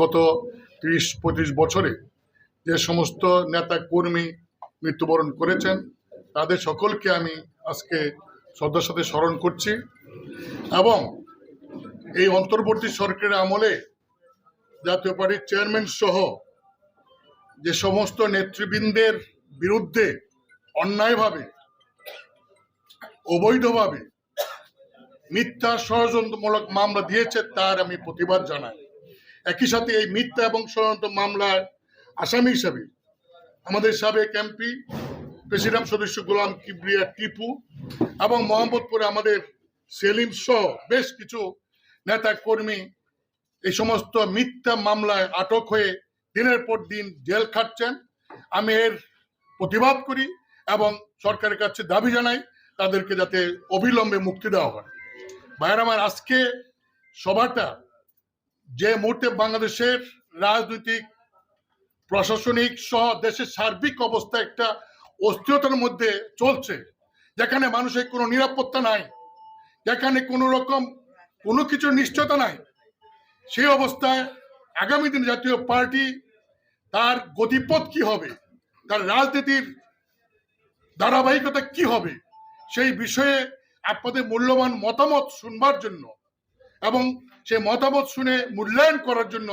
গত ত্রিশ, পঁয়ত্রিশ বছরে যে সমস্ত নেতা কর্মী মৃত্যুবরণ করেছেন, তাদের সকলকে আমি আজকে শ্রদ্ধার সাথে স্মরণ করছি এবং এই অন্তর্বর্তী সরকারের আমলে জাতীয় পার্টির চেয়ারম্যান সহ যে সমস্ত নেতৃবৃন্দের বিরুদ্ধে অন্যায়ভাবে, অবৈধভাবে মিথ্যা ষড়যন্ত্রমূলক মামলা দিয়েছে, তার আমি প্রতিবাদ জানাই। একই সাথে এই মিথ্যা এবং ষড়যন্ত্র মামলার আসামি হিসাবে আমাদের সাবেক এমপি প্রেসিডেন্ট সদস্য গোলাম কিবরিয়া টিপু এবং মোহাম্মদপুরে আমাদের সেলিম সহ বেশ কিছু নেতা কর্মী এই সমস্ত মিথ্যা মামলায় আটক হয়ে দিনের পর দিন জেল খাটছেন। আমি এর প্রতিবাদ করি এবং সরকারের কাছে দাবি জানাই তাদেরকে যাতে অবিলম্বে মুক্তি দেওয়া হয়। ভাইয়ের, আমার আজকে সভাটা যে মুহূর্তে বাংলাদেশের রাজনৈতিক, প্রশাসনিক সহ দেশের সার্বিক অবস্থা একটা অস্থিরতার মধ্যে চলছে, যেখানে মানুষের কোনো নিরাপত্তা নাই, যেখানে কোনো রকম কোনো কিছুর নিশ্চয়তা নাই, সেই অবস্থায় আগামী দিন জাতীয় পার্টি তার গতিপথ কি হবে, তার রাজনীতির ধারাবাহিকতা কি হবে, সেই বিষয়ে আপনাদের মূল্যবান মতামত শুনবার জন্য এবং সেই মতামত শুনে মূল্যায়ন করার জন্য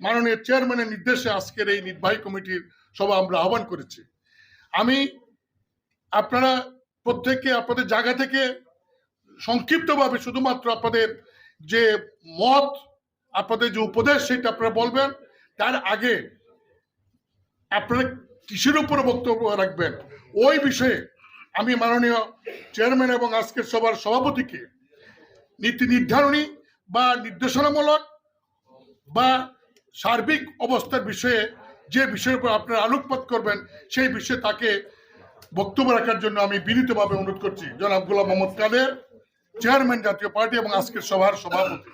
মাননীয় চেয়ারম্যানের নির্দেশে আজকের এই নির্বাহী কমিটির সভা আমরা আহ্বান করেছি। আমি আপনারা প্রত্যেককে আপনাদের জায়গা থেকে সংক্ষিপ্তভাবে শুধুমাত্র আপনাদের যে মত, আপনাদের যে উপদেশ সেটা আপনারা বলবেন, তার আগে আপনারা কিসের উপরে বক্তব্য রাখবেন? ওই বিষয়ে আমি মাননীয় চেয়ারম্যান এবং আজকের সভার সভাপতিকে নীতি নির্ধারণী বা নির্দেশনামূলক বা সার্বিক অবস্থার বিষয়ে, যে বিষয়ের উপর আপনারা আলোকপাত করবেন, সেই বিষয়ে তাকে বক্তব্য রাখার জন্য আমি বিনীতভাবে অনুরোধ করছি। জনাব গোলাম মোহাম্মদ কাদের, চেয়ারম্যান জাতীয় পার্টি এবং আজকের সভার সভাপতি।